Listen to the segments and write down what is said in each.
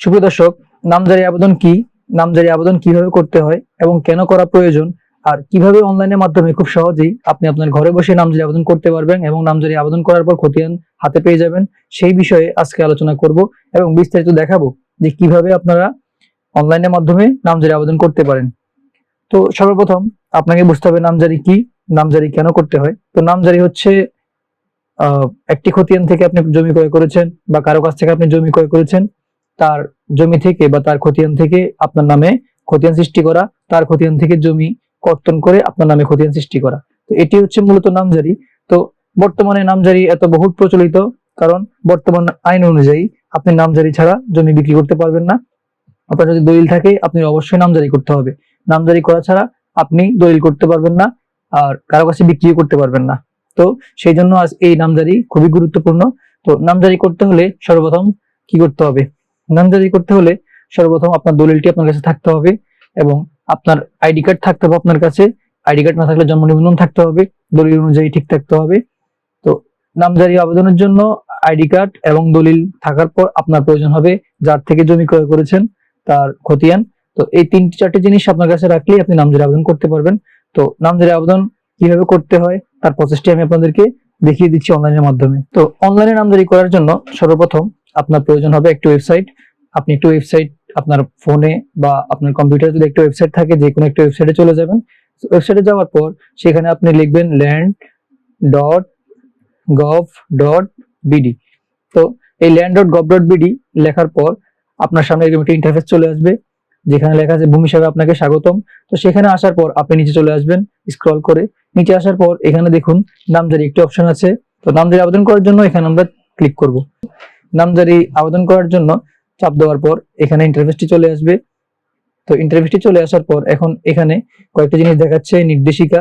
সুপ্রিয় দর্শক, নামজারি আবেদন কি? নামজারি আবেদন কীভাবে করতে হয় এবং কেন করা প্রয়োজন? আর কীভাবে অনলাইনের মাধ্যমে খুব সহজেই আপনি আপনার ঘরে বসে নামজারি আবেদন করতে পারবেন এবং নামজারি আবেদন করার পর খতিয়ান হাতে পেয়ে যাবেন, সেই বিষয়ে আজকে আলোচনা করব এবং বিস্তারিত দেখাবো যে কীভাবে আপনারা অনলাইনের মাধ্যমে নামজারি আবেদন করতে পারেন। তো সর্বপ্রথম আপনাকে বুঝতে হবে নামজারি কি, নামজারি কেন করতে হয়। তো নামজারি হচ্ছে একটি খতিয়ান থেকে আপনি জমি ক্রয় করেছেন বা কারও কাছ থেকে আপনি জমি ক্রয় করেছেন। তার জমি থেকে বা তার খতিয়ান থেকে আপনার নামে খতিয়ান সৃষ্টি করা, তার খতিয়ান থেকে জমি কর্তন করে আপনার নামে খতিয়ান সৃষ্টি করা। তো এটি হচ্ছে মূলত নামজারি। তো বর্তমানে নামজারি এত বহুল প্রচলিত, কারণ বর্তমান আইন অনুযায়ী আপনি নামজারি ছাড়া জমি বিক্রি করতে পারবেন না। আপনার যদি দলিল থাকে, আপনি অবশ্যই নামজারি করতে হবে। নামজারি করা ছাড়া আপনি দলিল করতে পারবেন না, আর কারও কাছে বিক্রিও করতে পারবেন না। তো সেই জন্য আজ এই নামজারি খুবই গুরুত্বপূর্ণ। তো নামজারি করতে হলে সর্বপ্রথম কি করতে হবে? নামজারি করতে হলে সর্বপ্রথম আপনার দলিলটি আপনার কাছে থাকতে হবে এবং আপনার আইডি কার্ড থাকতে হবে আপনার কাছে। আইডি কার্ড না থাকলে জন্ম নিবন্ধন থাকতে হবে, দলিল অনুযায়ী ঠিক থাকতে হবে। তো নামজারি আবেদনের জন্য আইডি কার্ড এবং দলিল থাকার পর আপনার প্রয়োজন হবে যার থেকে জমি ক্রয় করেছেন তার খতিয়ান। তো এই তিনটি চারটি জিনিস আপনার কাছে রাখলেই আপনি নামজারি আবেদন করতে পারবেন। তো নামজারি আবেদন কীভাবে করতে হয় তার প্রসেসটি আমি আপনাদেরকে দেখিয়ে দিচ্ছি অনলাইনের মাধ্যমে। তো অনলাইনে নামজারি করার জন্য সর্বপ্রথম আপনার প্রয়োজন হবে একটি ওয়েবসাইট আপনি একটি ওয়েবসাইট আপনার ফোনে বা আপনার কম্পিউটারে যদি একটা ওয়েবসাইট থাকে, যে কোনো একটা ওয়েবসাইটে চলে যাবেন। ওয়েবসাইটে যাওয়ার পর সেখানে আপনি লিখবেন land dot gov dot BD তো এই land dot gov dot BD লেখার পর আপনার সামনে এরকম একটা ইন্টারফেস চলে আসবে, যেখানে লেখা আছে, ভূমি হিসাবে আপনাকে স্বাগতম। তো সেখানে আসার পর আপনি নিচে চলে আসবেন স্ক্রল করে। নিচে আসার পর এখানে দেখুন, নামজারি একটি অপশন আছে। তো নামজারি আবেদন করার জন্য এখানে আমরা ক্লিক করব। নামজারি আবেদন করার জন্য চাপ দেওয়ার পর এখানে ইন্টারফেসটি চলে আসবে। তো ইন্টারফেসটি চলে আসার পর এখন এখানে কয়েকটা জিনিস দেখাচ্ছে, নির্দেশিকা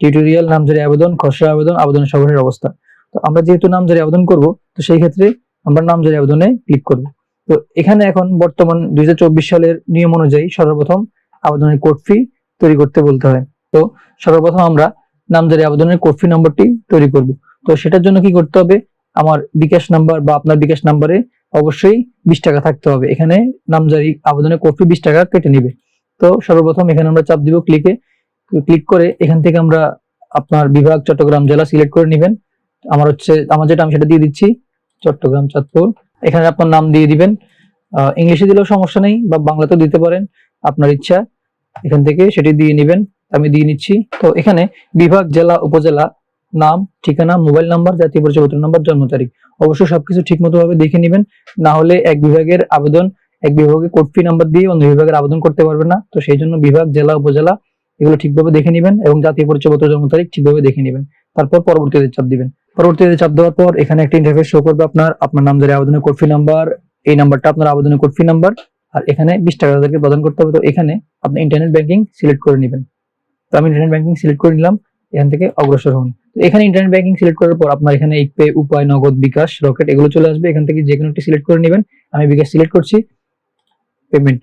টিউটোরিয়াল নামজারি আবেদন, খসড়া আবেদন আবেদনের সর্বশেষ অবস্থা। তো আমরা যেহেতু নামজারি আবেদন করব, তো সেই ক্ষেত্রে আমরা নামজারি আবেদনে ক্লিক করব। তো এখানে এখন বর্তমান দুই হাজার চব্বিশ সালের নিয়ম অনুযায়ী সর্বপ্রথম আবেদনের কোড ফি তৈরি করতে বলতে হয়। তো সর্বপ্রথম আমরা নামজারি আবেদনের কোড ফি নম্বরটি তৈরি করব। তো সেটার জন্য কি করতে হবে? আমার বিকাশ নাম্বার বা আপনার বিকাশ নাম্বারে অবশ্যই বিশ টাকা থাকতে হবে। এখানে নামজারি আবেদনের কপি বিশ টাকা কেটে নিবে। তো সর্বপ্রথম এখানে আমরা চাপ দিব ক্লিকে ক্লিক করে এখান থেকে আমরা আপনার বিভাগ চট্টগ্রাম জেলা সিলেক্ট করে নেবেন। আমার হচ্ছে, আমার যেটা, আমি সেটা দিয়ে দিচ্ছি। চট্টগ্রাম, চাঁদপুর। এখানে আপনার নাম দিয়ে দিবেন। ইংলিশে দিলেও সমস্যা নেই বা বাংলাতেও দিতে পারেন। আপনার ইচ্ছা, এখান থেকে সেটি দিয়ে নেবেন। আমি দিয়ে নিচ্ছি। তো এখানে বিভাগ, জেলা, উপজেলা নাম, ঠিকানা, মোবাইল নাম্বার, জাতীয় পরিচয়পত্র নাম্বার, জন্ম তারিখ। অবশ্যই সবকিছু ঠিক মতো ভাবে দেখে নেবেন। না হলে এক বিভাগের আবেদন, এক বিভাগে কোড ফি নাম্বার দিয়ে অন্য বিভাগের আবেদন করতে পারবেন না। তো সেই জন্য বিভাগ, জেলা, উপজেলা এগুলো ঠিকভাবে দেখে নেবেন এবং জাতীয় পরিচয়পত্র জন্ম তারিখ ঠিকভাবে দেখে নেবেন। তারপর পরবর্তীতে চাপ দিবেন। পরবর্তীতে চাপ দেওয়ার পর এখানে একটা ইন্টারফেস শো করবে আপনার। আপনার নাম ধরে আবেদনের কোড ফি নাম্বার, এই নাম্বারটা আপনার আবেদনের কোড ফি নাম্বার, আর এখানে বিশ টাকা তাদেরকে প্রদান করতে হবে। তো এখানে আপনি ইন্টারনেট ব্যাংকিং সিলেক্ট করে নেবেন। তো আমি ইন্টারনেট ব্যাংকিং সিলেক্ট করে নিলাম। এখান থেকে অগ্রসর হন। এখানে ইন্টারনেট ব্যাংকিং সিলেক্ট করার পর আপনার এখানে ইপে উপায় নগদ বিকাশ রকেট এগুলো চলে আসবে। এখান থেকে যে কোনো একটি সিলেক্ট করে নেবেন। আমি বিকাশ সিলেক্ট করছি। পেমেন্ট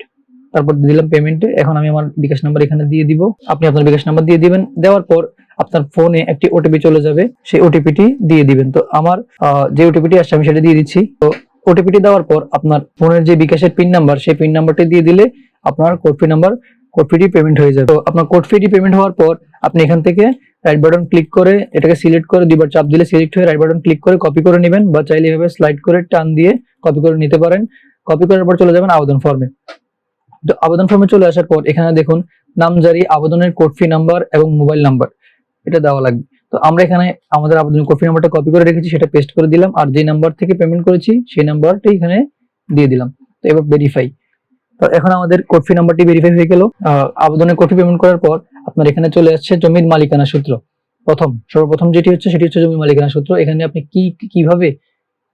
তারপর দিলাম পেমেন্টে এখন আমি আমার বিকাশ নাম্বার এখানে দিয়ে দিব। আপনি আপনার বিকাশ নাম্বার দিয়ে দিবেন। দেওয়ার পর আপনার ফোনে একটি ওটিপি চলে যাবে। সেই ওটিপিটি দিয়ে দিবেন। তো আমার যে ওটিপিটি আসছে আমি সেটা দিয়ে দিচ্ছি। তো ওটিপিটি দেওয়ার পর আপনার ফোনের যে বিকাশের পিন নাম্বার সেই পিন নাম্বারটি দিয়ে দিলে আপনার কোড ফি নাম্বার কোড ফিটি পেমেন্ট হয়ে যাবে। তো আপনার কোড ফিটি পেমেন্ট হওয়ার পর আপনি এখান থেকে রাইট বাটন ক্লিক করে এটাকে সিলেক্ট করে দুইবার চাপ দিলে সিলেক্ট হয়ে রাইট বাটন ক্লিক করে কপি করে নেবেন বা চাইলে এভাবে স্লাইড করে টান দিয়ে কপি করে নিতে পারেন। কপি করার পর চলে যাবেন আবেদন ফর্মে তো আবেদন ফর্মে চলে আসার পর এখানে দেখুন নামজারি, আবেদনের কোড ফি নাম্বার এবং মোবাইল নাম্বার এটা দেওয়া লাগবে। তো আমরা এখানে আমাদের আবেদনের কোড ফি নাম্বারটা কপি করে রেখেছি, সেটা পেস্ট করে দিলাম আর যে নাম্বার থেকে পেমেন্ট করেছি সেই নাম্বারটা এখানে দিয়ে দিলাম। তো এবার ভেরিফাই তো এখন আমাদের কোড ফি নাম্বারটি ভেরিফাই হয়ে গেল। আবেদনের কোড ফি পেমেন্ট করার পর আপনার এখানে চলে আসছে জমির মালিকানা সূত্র। প্রথম, সর্বপ্রথম যেটি হচ্ছে সেটি হচ্ছে জমির মালিকানা সূত্র। এখানে আপনি কি, কীভাবে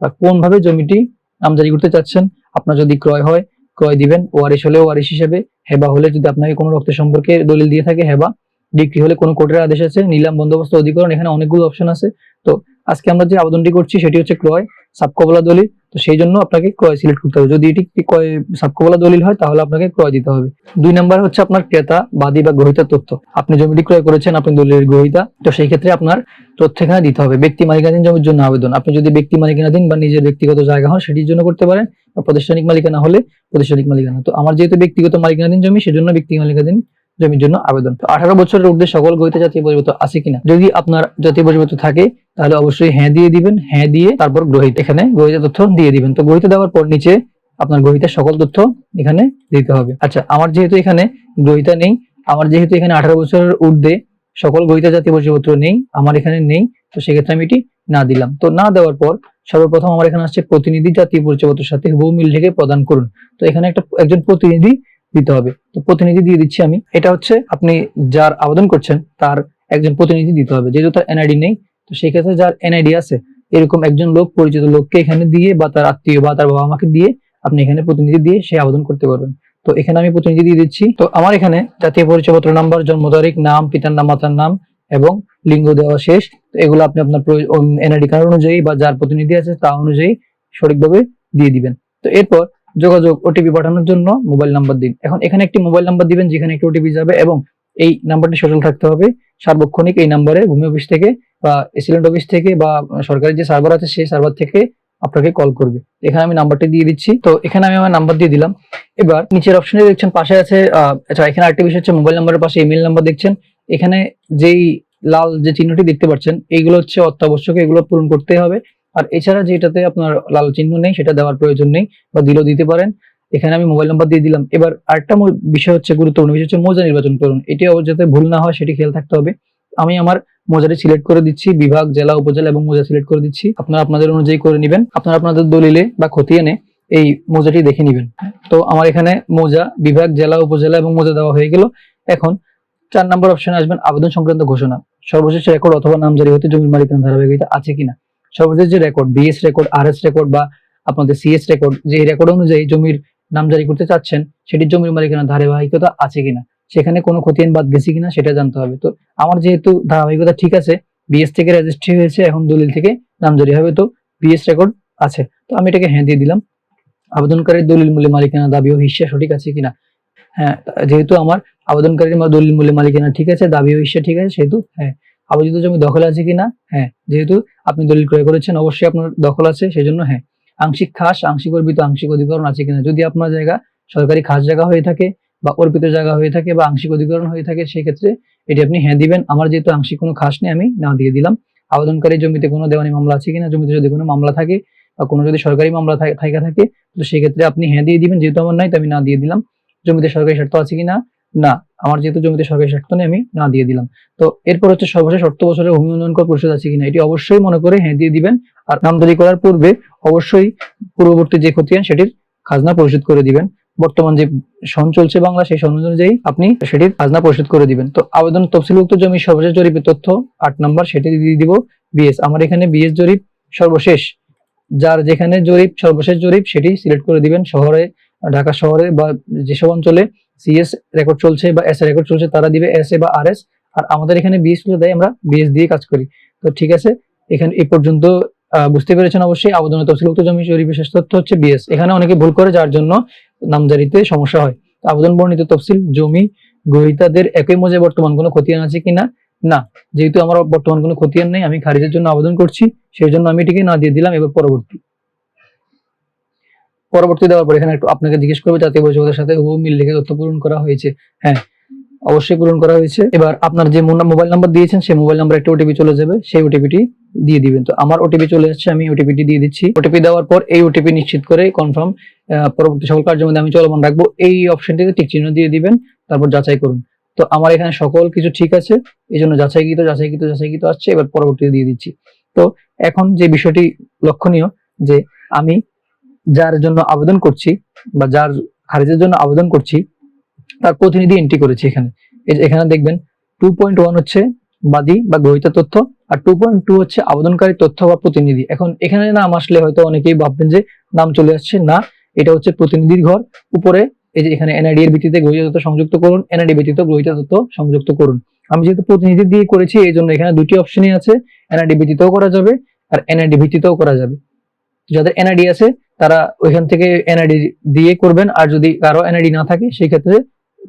বা কোন ভাবে জমিটি আমদানি করতে চাচ্ছেন? আপনার যদি ক্রয় হয়, ক্রয় দিবেন ওয়ারিশ হলে ওয়ারিশ হিসেবে, হেবা হলে যদি আপনাকে কোনো রক্ত সম্পর্কে দলিল দিয়ে থাকে, হেবা। বিক্রি হলে কোনো কোর্টের আদেশ আছে, নিলাম, বন্দোবস্ত, অধিকরণ, এখানে অনেকগুলো অপশন আছে। তো আজকে আমরা যে আবেদনটি করছি, সেটি হচ্ছে ক্রয় সাবকবলা দলিল। তো সেই জন্য আপনাকে ক্রয় সিলেক্ট করতে হবে। যদি এটি ক্রয় সাবকবলা দলিল হয়, তাহলে আপনাকে ক্রয় দিতে হবে। দুই নাম্বার হচ্ছে আপনার ক্রেতা, বাদী বা গ্রহিতার তথ্য। আপনি জমিটি ক্রয় করেছেন, আপনি দলিলের গ্রহিতা, তো সেই ক্ষেত্রে আপনার তথ্য এখানে দিতে হবে। ব্যক্তি মালিকানাধীন জমির জন্য আবেদন। আপনি যদি ব্যক্তি মালিকানাধীন বা নিজের ব্যক্তিগত জায়গা হন, সেটির জন্য করতে পারেন, বা প্রাতিষ্ঠানিক মালিকানা হলে প্রাতিষ্ঠানিক মালিকানা। তো আমার যেহেতু ব্যক্তিগত মালিকানাধীন জমি, সেজন্য ব্যক্তি মালিকানাধীন জমির জন্য আবেদন। আঠারো বছরের ঊর্ধ্বে সকল গ্রহিত জাতীয় বহির্ভূত আছে কিনা? যদি আপনার জাতীয় বহির্ভূত থাকে, তাহলে অবশ্যই হ্যাঁ দিয়ে দিবেন হ্যাঁ দিয়ে তারপর গ্রহিত এখানে গ্রহিত তথ্য দিয়ে দিবেন। তো গ্রহিত দেওয়ার পর নিচে আপনার গ্রহিতার সকল তথ্য এখানে দিতে হবে। আচ্ছা আমার যেহেতু এখানে গ্রহিতা নেই, আমার যেহেতু এখানে আঠারো বছরের ঊর্ধ্বে সকল গ্রহিতা জাতীয় পরিচয়পত্র নেই, আমার এখানে নেই, তো সেক্ষেত্রে আমি এটি না দিলাম। তো না দেওয়ার পর সর্বপ্রথম আমার এখানে আসছে প্রতিনিধি জাতীয় পরিচয়পত্রের সাথে হুবহু মিল রেখে প্রদান করুন। তো এখানে একটা, একজন প্রতিনিধি দিতে হবে। তো প্রতিনিধি দিয়ে দিচ্ছি আমি। এটা হচ্ছে আপনি যার আবেদন করছেন, তার একজন প্রতিনিধি দিতে হবে। যেহেতু তার এনআইডি নেই, তো সেই ক্ষেত্রে যার এনআইডি আছে, এরকম একজন লোক, পরিচিত লোককে এখানে দিয়ে বা তার আত্মীয় বা তার বাবা মাকে দিয়ে আপনি এখানে প্রতিনিধি দিয়ে সে আবেদন করতে পারবেন। তো এখানে আমি প্রতিনিধি দিয়ে দিচ্ছি। তো আমার এখানে জাতীয় পরিচয়পত্র নাম্বার, জন্ম তারিখ, নাম, পিতার নাম, মাতার নাম এবং লিঙ্গ দেওয়া শেষ। তো এগুলো আপনি আপনার এনআইডি কার্ড অনুযায়ী বা যার প্রতিনিধি আছে তা অনুযায়ী সঠিকভাবে দিয়ে দিবেন। তো এরপর যোগাযোগ ওটিপি পাঠানোর জন্য মোবাইল নাম্বার দিন। এখন এখানে একটি মোবাইল নাম্বার দিবেন, যেখানে একটি ওটিপি যাবে এবং এই নাম্বারটি সচল থাকতে হবে। সার্বক্ষণিক এই নাম্বারে ভূমি অফিস থেকে বা এসিলেন্ট অফিস থেকে বা সরকারি যে সার্ভার আছে, সেই সার্ভার থেকে আপনাকে কল করবে। এখানে আমি নাম্বারটি দিয়ে দিচ্ছি। তো এখানে আমি আমার নাম্বার দিয়ে দিলাম। এবার নিচের অপশনে দেখছেন, পাশে আছে আচ্ছা এখানে আরেকটি বিষয় হচ্ছে মোবাইল নাম্বারের পাশে ইমেল নাম্বার দেখছেন। এখানে যেই লাল যে চিহ্নটি দেখতে পাচ্ছেন, এইগুলো হচ্ছে অত্যাবশ্যক এগুলো পূরণ করতে হবে। আর এছাড়া যেটাতে আপনার লাল চিহ্ন নেই, সেটা দেওয়ার প্রয়োজন নেই বা দিলেও দিতে পারেন। এখানে আমি মোবাইল নাম্বার দিয়ে দিলাম। এবার আরেকটা বিষয় হচ্ছে গুরুত্বপূর্ণ, বিষয় হচ্ছে মোজা নির্বাচন করুন। এটি যাতে ভুল না হয়, সেটি খেয়াল থাকতে হবে। আমি আমার মোজাটি সিলেক্ট করে দিচ্ছি, বিভাগ, জেলা, উপজেলা এবং মোজা সিলেক্ট করে দিচ্ছি। আপনারা আপনাদের অনুযায়ী করে নেবেন। আপনারা আপনাদের দলিলে বা খতিয়ানে এই মোজাটি দেখে নেবেন। তো আমার এখানে মোজা, বিভাগ, জেলা, উপজেলা এবং মোজা দেওয়া হয়ে গেল। এখন চার নম্বর অপশনে আসবেন আবেদন সংক্রান্ত ঘোষণা। সর্বশেষ রেকর্ড অথবা নামজারি হতে জমির মালিকানা ধারাবাহিকতা আছে কিনা? সর্বশেষ যে record BS record R S record বা আপনাদের সিএস রেকর্ড যে রেকর্ড অনুযায়ী জমির নামজারি করতে চাচ্ছেন, সেটির জমির মালিকানা ধারাবাহিকতা আছে কিনা, সেখানে কোনো খতিয়ান বাদ গেছে কিনা সেটা জানতে হবে। তো আমার যেহেতু ধারাবাহিকতা ঠিক আছে বিএস থেকে রেজিস্ট্রি হয়েছে, এখন দলিল থেকে নামজারি হবে, তো বিএস রেকর্ড আছে। তো আমি এটাকে হ্যাঁ দিয়ে দিলাম। আবেদনকারীর দলিল মূল্যে মালিকানা দাবি ও হিস্সা সঠিক আছে কিনা? হ্যাঁ যেহেতু আমার আবেদনকারীর দলিল মূল্যে মালিকানা ঠিক আছে দাবি ও হিস্সা ঠিক আছে, সেহেতু হ্যাঁ। আবেদিত জমি দখল আছে কিনা? হ্যাঁ যেহেতু আপনি দলিল ক্রয় করেছেন, অবশ্যই আপনার দখল আছে সেই জন্য হ্যাঁ। আংশিক খাস, আংশিক অর্পিত, আংশিক অধিকরণ আছে কিনা? যদি আপনার জায়গা সরকারি খাস জায়গা হয়ে থাকে বা অর্পিত জায়গা হয়ে থাকে বা আংশিক অধিকরণ হয়ে থাকে সেই ক্ষেত্রে এটি আপনি হ্যাঁ দিবেন। আমার যেহেতু আংশিক কোনো খাস নেই, আমি না দিয়ে দিলাম। আবেদনকারী জমিতে কোনো দেওয়ানি মামলা আছে কিনা? জমিতে যদি কোনো মামলা থাকে বা কোনো যদি সরকারি মামলা থাকা থাকে, তো সেক্ষেত্রে আপনি হ্যাঁ দিয়ে দিবেন। যেহেতু আমার নাই, তো আমি না দিয়ে দিলাম। জমিতে সরকারি শর্ত আছে কিনা? না, আমার যেহেতু জমিতে সরকারি শর্ত নেই, আমি না দিয়ে দিলাম। তো এরপর হচ্ছে সর্বশেষ অর্থ বছরের ভূমি উন্নয়ন কর পরিশোধ আছে কিনা, এটি অবশ্যই মনে করে হ্যাঁ দিয়ে দিবেন। আর নামজারি করার পূর্বে অবশ্যই পূর্ববর্তী যে খতিয়ান সেটির খাজনা পরিশোধ করে দিবেন। বর্তমান যে সন চলছে বাংলা, সেই সন অনুযায়ী আপনি সেটির খাজনা পরিশোধ করে দিবেন। তো আবেদন তফসিলভুক্ত জমি সর্বশেষ জরিপের তথ্য আট নম্বর, সেটি দিয়ে দিব বিএস। আমার এখানে বিএস জরিপ সর্বশেষ। যার যেখানে জরিপ, সর্বশেষ জরিপ, সেটি সিলেক্ট করে দিবেন। শহরে, ঢাকা শহরে বা যেসব অঞ্চলে সিএস রেকর্ড চলছে বা এস রেকর্ড চলছে, তারা দিবে এস এ বা আর এস আর আমাদের এখানে বিএসগুলো দেয়, আমরা বিএস দিয়ে কাজ করি। তো ঠিক আছে, এখানে এ পর্যন্ত বুঝতে পেরেছেন অবশ্যই আবেদনের তফসিলভুক্ত জমি জরিপের শেষ তথ্য হচ্ছে বিএস এখানে অনেকে ভুল করে, যার জন্য নামজারিতে সমস্যা হয়। আবেদন বর্ণিত তফসিল, জমি গ্রহীতাদের একই মজায় বর্তমান কোনো খতিয়ান আছে কিনা? না, যেহেতু আমার বর্তমান কোনো খতিয়ান নেই, আমি খারিজের জন্য আবেদন করছি, সেই জন্য আমি এটিকে না দিয়ে দিলাম, এবার পরবর্তী। পরবর্তী দেওয়ার পর এখানে একটু আপনাকে জিজ্ঞেস করবে, জাতীয় পরিষদের সাথে হুবহু মিল রেখে তথ্য পূরণ করা হয়েছে। হ্যাঁ অবশ্যই পূরণ করা হয়েছে। এবার আপনার যে মোবাইল নাম্বার দিয়েছেন, সেই মোবাইল নাম্বার একটা ওটিপি চলে যাবে, সেই ওটিপিটি দিয়ে দিবেন। তো আমার ওটিপি চলে যাচ্ছে আমি ওটিপিটি দিয়ে দিচ্ছি। ওটিপি দেওয়ার পর এই ওটিপি নিশ্চিত করে কনফার্ম পরবর্তী সকল কার্যের মধ্যে আমি চলমান রাখব। এই অপশনটিতে টিক চিহ্ন দিয়ে দিবেন, তারপর যাচাই করুন। তো আমার এখানে সকল কিছু ঠিক আছে এই জন্য যাচাইকৃত যাচাইকৃত যাচাইকৃত আসছে, এবার পরবর্তীতে দিয়ে দিচ্ছি। তো এখন যে বিষয়টি লক্ষণীয়, যে আমি যার জন্য আবেদন করছি বা যার খারিজের জন্য আবেদন করছি, তার প্রতিনিধি এন্ট্রি করেছি এখানে। এখানে দেখবেন টু পয়েন্ট ওয়ান হচ্ছে বাদী বা গ্রহিতা তথ্য আর টু পয়েন্ট টু হচ্ছে আবেদনকারী তথ্য বা প্রতিনিধি। এখন এখানে নাম আসলে হয়তো অনেকেই ভাববেন যে নাম চলে আসছে। না, এটা হচ্ছে প্রতিনিধির ঘর। উপরে এই যে এখানে এনআইডি এর ভিত্তিতে গ্রহিতা তথ্য সংযুক্ত করুন। এনআইডি ব্যতীত গ্রহিতা তথ্য সংযুক্ত করুন। আমি যেহেতু প্রতিনিধি দিয়ে করেছি, এই জন্য এখানে দুটি অপশনই আছে। এনআইডি ব্যতীতও করা যাবে আর এনআইডি ভিত্তিতেও করা যাবে। যাদের এনআইডি আছে তারা ওইখান থেকে এনআইডি দিয়ে করবেন। আর যদি কারও এনআইডি না থাকে সেই ক্ষেত্রে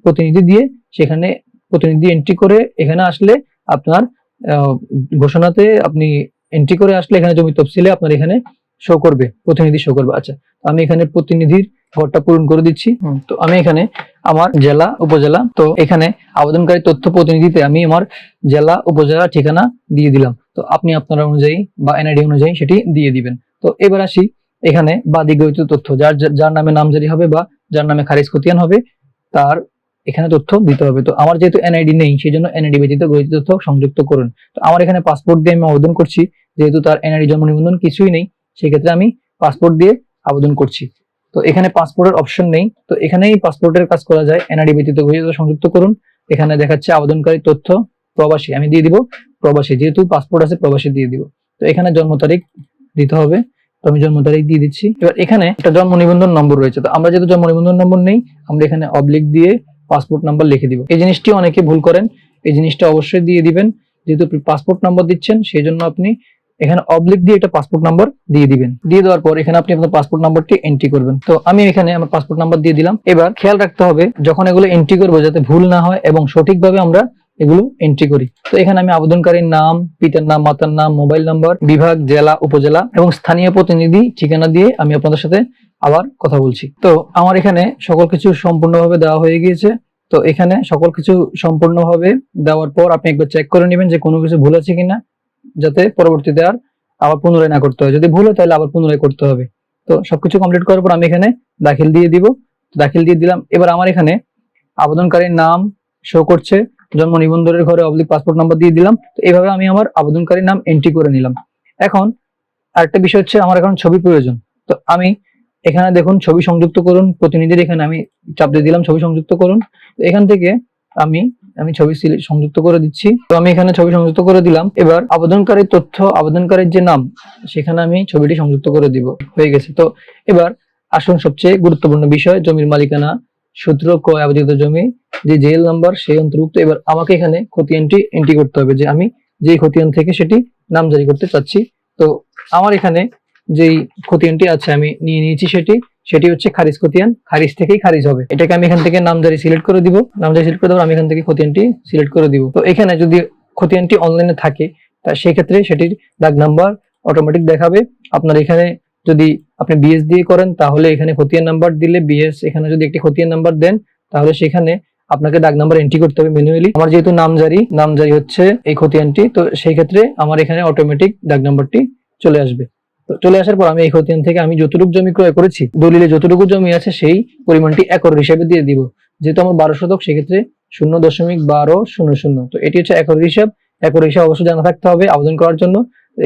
প্রতিনিধি দিয়ে সেখানে প্রতিনিধি এন্ট্রি করে এখানে আসলে আপনার ঘোষণাতে আপনি এন্ট্রি করে আসলে এখানে জমি তফসিলে আপনার এখানে শো করবে প্রতিনিধি শো করবে। আচ্ছা তো আমি এখানে প্রতিনিধির ঘরটা পূরণ করে দিচ্ছি। তো আমি এখানে আমার জেলা উপজেলা তো এখানে আবেদনকারী তথ্য প্রতিনিধিতে আমি আমার জেলা উপজেলা ঠিকানা দিয়ে দিলাম। তো আপনি আপনার অনুযায়ী বা এনআইডি অনুযায়ী সেটি দিয়ে দিবেন। তো এবার আসি এখানে বাদী গৃহীত তথ্য। যার যার- নামে নামজারি হবে বা যার নামে খারিজ খতিয়ান হবে, তার এখানে তথ্য দিতে হবে। তো আমার যেহেতু এনআইডি নেই সেই জন্য এনআইডি ব্যতীত গৃহীত তথ্য সংযুক্ত করুন। তো আমার এখানে পাসপোর্ট দিয়ে আমি আবেদন করছি। যেহেতু তার এনআইডি জন্ম নিবন্ধন কিছুই নেই, সেক্ষেত্রে আমি পাসপোর্ট দিয়ে আবেদন করছি। তো এখানে পাসপোর্টের অপশন নেই। তো এখানেই পাসপোর্টের কাজ করা যায়। এনআইডি ব্যতীত গৃহীত সংযুক্ত করুন। এখানে দেখাচ্ছে আবেদনকারী তথ্য প্রবাসী। আমি দিয়ে দিব প্রবাসী। যেহেতু পাসপোর্ট আছে, প্রবাসী দিয়ে দিব। তো এখানে জন্ম তারিখ দিতে হবে। তো আমি জন্ম তারিখ দিয়ে দিচ্ছি। এবার এখানে একটা জন্ম নিবন্ধন নম্বর রয়েছে। তো আমরা যেহেতু জন্ম নিবন্ধন নম্বর নেই, আমরা এখানে অবলিক দিয়ে পাসপোর্ট নাম্বার লিখে দিব। এই জিনিসটি অনেকে ভুল করেন। এই জিনিসটা অবশ্যই দিয়ে দিবেন। যেহেতু পাসপোর্ট নাম্বার দিচ্ছেন, সেই জন্য আপনি এখানে অবলিক দিয়ে একটা পাসপোর্ট নাম্বার দিয়ে দিবেন। দিয়ে দেওয়ার পর এখানে আপনি আপনার পাসপোর্ট নাম্বারটি এন্ট্রি করবেন। তো আমি এখানে আমার পাসপোর্ট নাম্বার দিয়ে দিলাম। এবার খেয়াল রাখতে হবে, যখন এগুলো এন্ট্রি করব যাতে ভুল না হয় এবং সঠিকভাবে আমরা এগুলো এন্ট্রি করি। তো এখানে আমি আবেদনকারীর নাম, পিতার নাম, মাতার নাম মোবাইল নাম্বার বিভাগ, জেলা, উপজেলা এবং স্থানীয় প্রতিনিধি ঠিকানা দিয়ে আমি আপনাদের সাথে আবার কথা বলছি। তো আমার এখানে সকল কিছু সম্পূর্ণভাবে দেওয়া হয়ে গিয়েছে। তো এখানে সকল কিছু সম্পূর্ণভাবে দেওয়ার পর আপনি একবার চেক করে নেবেন যে কোনো কিছু ভুল আছে কিনা, যাতে পরবর্তীতে আর আবার পুনরায় না করতে হয়। যদি ভুল হয় তাহলে আবার পুনরায় করতে হবে। তো সবকিছু কমপ্লিট করার পর আমি এখানে দাখিল দিয়ে দিব। দাখিল দিয়ে দিলাম। এবার আমার এখানে আবেদনকারীর নাম শো করছে। জন্ম নিবন্ধনের ঘরে অবলিক পাসপোর্ট নাম্বার দিয়ে দিলাম। তো এইভাবে আমি আমার আবেদনকারীর নাম এন্ট্রি করে নিলাম। এখন আরেকটা বিষয় হচ্ছে আমার এখন ছবি প্রয়োজন। তো আমি এখানে দেখুন ছবি সংযুক্ত করুন, প্রতিনিধির এখানে আমি চাপ দিয়ে দিলাম, ছবি সংযুক্ত করুন। তো এখান থেকে আমি আমি ছবি সংযুক্ত করে দিচ্ছি। তো আমি এখানে ছবি সংযুক্ত করে দিলাম। এবার আবেদনকারীর তথ্য, আবেদনকারীর যে নাম, সেখানে আমি ছবিটি সংযুক্ত করে দিব। হয়ে গেছে। তো এবার আসুন সবচেয়ে গুরুত্বপূর্ণ বিষয়, জমির মালিকানা সূত্র ক্রয় আবেদিত জমি, যে জেল নাম্বার সেই অন্তর্ভুক্ত। এবার আমাকে এখানে খতিয়ানটি এন্ট্রি করতে হবে যে আমি যেই খতিয়ান থেকে সেটি নাম জারি করতে চাচ্ছি। তো আমার এখানে যেই খতিয়ানটি আছে, আমি নিয়ে নিয়েছি সেটি। সেটি হচ্ছে খারিজ খতিয়ান খারিজ থেকেই খারিজ হবে। এটাকে আমি এখান থেকে নামজারি সিলেক্ট করে দিব। নামজারি সিলেক্ট করে দেবো আমি এখান থেকে খতিয়ানটি সিলেক্ট করে দিব। তো এখানে যদি খতিয়ানটি অনলাইনে থাকে, তা সেই ক্ষেত্রে সেটির দাগ নাম্বার অটোমেটিক দেখাবে। আপনার এখানে যদি আপনি বিএস দিয়ে করেন, তাহলে এখানে খতিয়ান নাম্বার দিলে বিএস এখানে যদি একটি খতিয়ান নাম্বার দেন, তাহলে সেখানে আপনাকে ডাক নাম্বার এন্ট্রি করতে হবে ম্যানুয়ালি আমার যেহেতু নামজারি নামজারি হচ্ছে এই খতিয়ানটি, তো সেই ক্ষেত্রে আমার এখানে অটোমেটিক ডাক নাম্বারটি চলে আসবে। তো চলে আসার পর আমি এই খতিয়ান থেকে আমি যতটুকু জমি ক্রয় করেছি, দলিলে যতটুকু জমি আছে সেই পরিমাণটি একর হিসাবে দিয়ে দিব। যেহেতু আমার বারো শতক, সেক্ষেত্রে শূন্য দশমিক বারো শূন্য শূন্য। তো এটি হচ্ছে একর হিসাব। একর হিসাব অবশ্যই জানা থাকতে হবে আবেদন করার জন্য।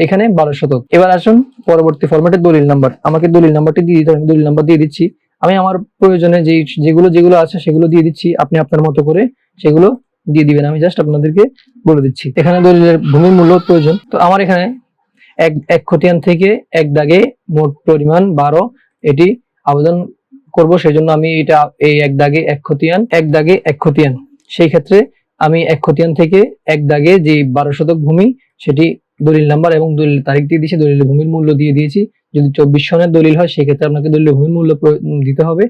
এখানে বারো শতক। এবার আসুন পরবর্তী ফরম্যাটের দলিল নাম্বার আমাকে দলিল নাম্বারটি দিয়ে দিতে আমি দলিল নাম্বার দিয়ে দিচ্ছি। আমি আমার প্রয়োজনে যে যেগুলো যেগুলো আছে সেগুলো দিয়ে দিচ্ছি। আপনি আপনার মতো করে সেগুলো দিয়ে দিবেন। আমি জাস্ট আপনাদেরকে বলে দিচ্ছি। এখানে দলিলের ভূমির মূল্য প্রয়োজন। তো আমার এখানে এক এক খতিয়ান থেকে এক দাগে মোট পরিমাণ বারো এটি আবেদন করব। সেই জন্য আমি এটা, এই এক দাগে এক খতিয়ান, এক দাগে এক খতিয়ান। সেই ক্ষেত্রে আমি এক খতিয়ান থেকে এক দাগে যে বারো শতক ভূমি সেটি দলিল নাম্বার এবং দলিল তারিখ দিয়ে দিয়েছি, দলিল ভূমির মূল্য দিয়ে দিয়েছি। যদি চব্বিশ সনের দলিল হয়, সেক্ষেত্রে আপনাকে দলিল ভূমির মূল্য দিতে হবে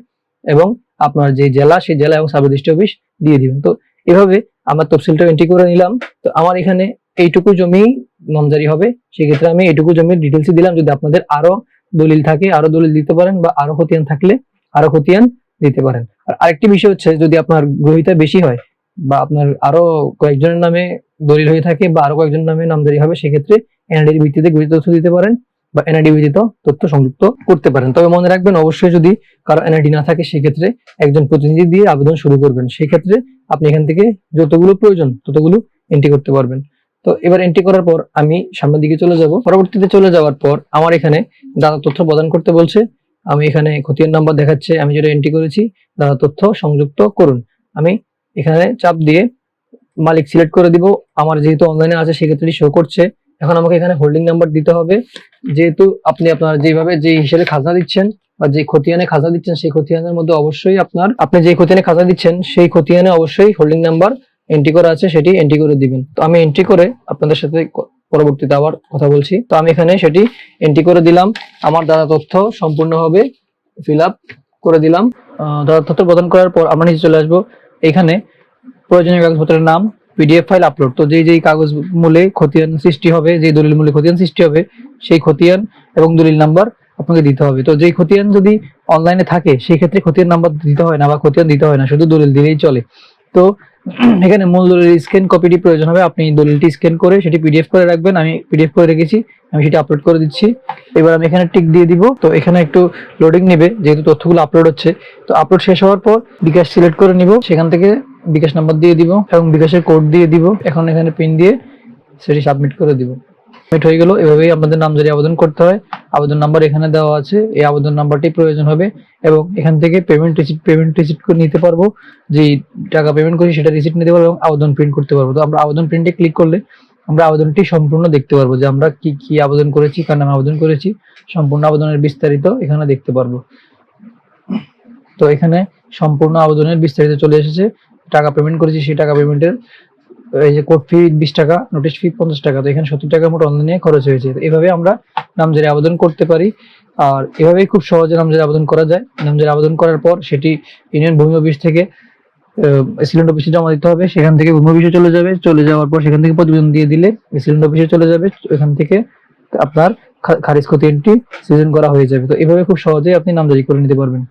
এবং আপনার যে জেলা, সেই জেলা এবং সাব অফিস দিয়ে দিবেন। তো এভাবে আমার তফসিলটা এন্ট্রি করে নিলাম। তো আমার এখানে এইটুকু জমি নামজারি হবে। সেক্ষেত্রে আমি এইটুকু জমির ডিটেলস দিলাম। যদি আপনাদের আরও দলিল থাকে আরও দলিল দিতে পারেন বা আরও খতিয়ান থাকলে আরও খতিয়ান দিতে পারেন। আর আরেকটি বিষয় হচ্ছে, যদি আপনার গ্রহিতা বেশি হয় বা আপনার আরও কয়েকজনের নামে দলিল হয়ে থাকে বা আরও কয়েকজনের নামে নামজারি হবে, সেক্ষেত্রে এনআইডির ভিত্তিতে গৃহীত তথ্য দিতে পারেন বা এনআইডি ভিত্তিত তথ্য সংযুক্ত করতে পারেন। তবে মনে রাখবেন, অবশ্যই যদি কারও এনআইডি না থাকে, সেক্ষেত্রে একজন প্রতিনিধি দিয়ে আবেদন শুরু করবেন। সেক্ষেত্রে আপনি এখান থেকে যতগুলো প্রয়োজন, ততগুলো এন্ট্রি করতে পারবেন। তো এবার এন্ট্রি করার পর আমি সামনের দিকে চলে যাব। পরবর্তীতে চলে যাওয়ার পর আমার এখানে দাদা তথ্য প্রদান করতে বলছে। আমি এখানে খতিয়ান নাম্বার দেখাচ্ছে, আমি যেটা এন্ট্রি করেছি দাদা তথ্য সংযুক্ত করুন। আমি এখানে চাপ দিয়ে মালিক সিলেক্ট করে দিব। আমার যেহেতু অনলাইনে আছে, সেক্ষেত্রে শো করছে। এখন আমাকে এখানে হোল্ডিং নাম্বার দিতে হবে। যেহেতু আপনি আপনার যেভাবে যে হিসেবে খাজনা দিচ্ছেন বা যে খতিয়ানে খাজনা দিচ্ছেন, সেই খতিয়ানের মধ্যে অবশ্যই আপনার, আপনি যে খতিয়ানে খাজনা দিচ্ছেন, সেই খতিয়ানে অবশ্যই হোল্ডিং নাম্বার এন্ট্রি করা আছে, সেটি এন্ট্রি করে দিবেন। তো আমি এন্ট্রি করে আপনাদের সাথে পরবর্তীতে আবার কথা বলছি। তো আমি এখানে সেটি এন্ট্রি করে দিলাম। আমার দাদা তথ্য সম্পূর্ণভাবে ফিল করে দিলাম। দাদা তথ্য প্রদান করার পর আমরা নিচে চলে আসব। এখানে প্রয়োজনীয় কাগজপত্রের নাম পিডিএফ ফাইল আপলোড তো যেই যেই কাগজ মূলে খতিয়ান সৃষ্টি হবে যে দলিল মূলে খতিয়ান সৃষ্টি হবে, সেই খতিয়ান এবং দলিল নাম্বার আপনাকে দিতে হবে। তো যেই খতিয়ান যদি অনলাইনে থাকে, সেই ক্ষেত্রে খতিয়ান নাম্বার দিতে হয় না বা খতিয়ান দিতে হয় না, শুধু দলিল দিলেই চলে। তো এখানে মূল দলিল স্ক্যান কপিটি প্রয়োজন হবে। আপনি দলিলটি স্ক্যান করে সেটি পিডিএফ করে রাখবেন। আমি পিডিএফ করে রেখেছি। আমি সেটি আপলোড করে দিচ্ছি। এবার আমি এখানে টিক দিয়ে দিব। তো এখানে একটু লোডিং নেবে। যেহেতু তথ্যগুলো আপলোড হচ্ছে। তো আপলোড শেষ হওয়ার পর বিকাশ সিলেক্ট করে নিব। সেখান থেকে বিকাশ নাম্বার দিয়ে দিব এবং বিকাশের কোড দিয়ে দিব। এখন এখানে পিন দিয়ে সেটি সাবমিট করে দিব। সাবমিট হয়ে গেল। এভাবেই আপনাদের নামজারি আবেদন করতে হয়, আবেদন নাম্বার এখানে দেওয়া আছে। এই আবেদন নাম্বারটি প্রয়োজন হবে এবং এখান থেকে পেমেন্ট রিসিট পেমেন্ট রিসিট করে নিতে পারব। যে টাকা পেমেন্ট করি সেটা রিসিট নিতে পারব এবং আবেদন প্রিন্ট করতে পারব। তো আমরা আবেদন প্রিন্টে ক্লিক করলে আমরা আবেদনটি সম্পূর্ণ দেখতে পারব যে আমরা কি কি আবেদন করেছি, কার নামে আবেদন করেছি। সম্পূর্ণ আবেদনের বিস্তারিত এখানে দেখতে পারব। তো এখানে সম্পূর্ণ আবেদনের বিস্তারিত চলে এসেছে। টাকা পেমেন্ট করেছি, সেই টাকা পেমেন্টের এই যে কোড ফি বিশ টাকা নোটিশ ফি পঞ্চাশ টাকা, তো এখানে সত্তর টাকার মতো অনলাইনে খরচ হয়েছে। এভাবে আমরা নামজারি আবেদন করতে পারি। আর এভাবেই খুব সহজে নামজারি আবেদন করা যায়। নামজারি আবেদন করার পর সেটি ইউনিয়ন ভূমি অফিস থেকে সিলিন্ড অফিসে জমা দিতে হবে। সেখান থেকে ভূমি অফিসে চলে যাবে। চলে যাওয়ার পর সেখান থেকে প্রতিবেদন দিয়ে দিলে সিলিন্ড অফিসে চলে যাবে। এখান থেকে আপনার খারিজ খতিয়ানটি সিজন করা হয়ে যাবে। তো এভাবে খুব সহজেই আপনি নামজারি করে নিতে পারবেন।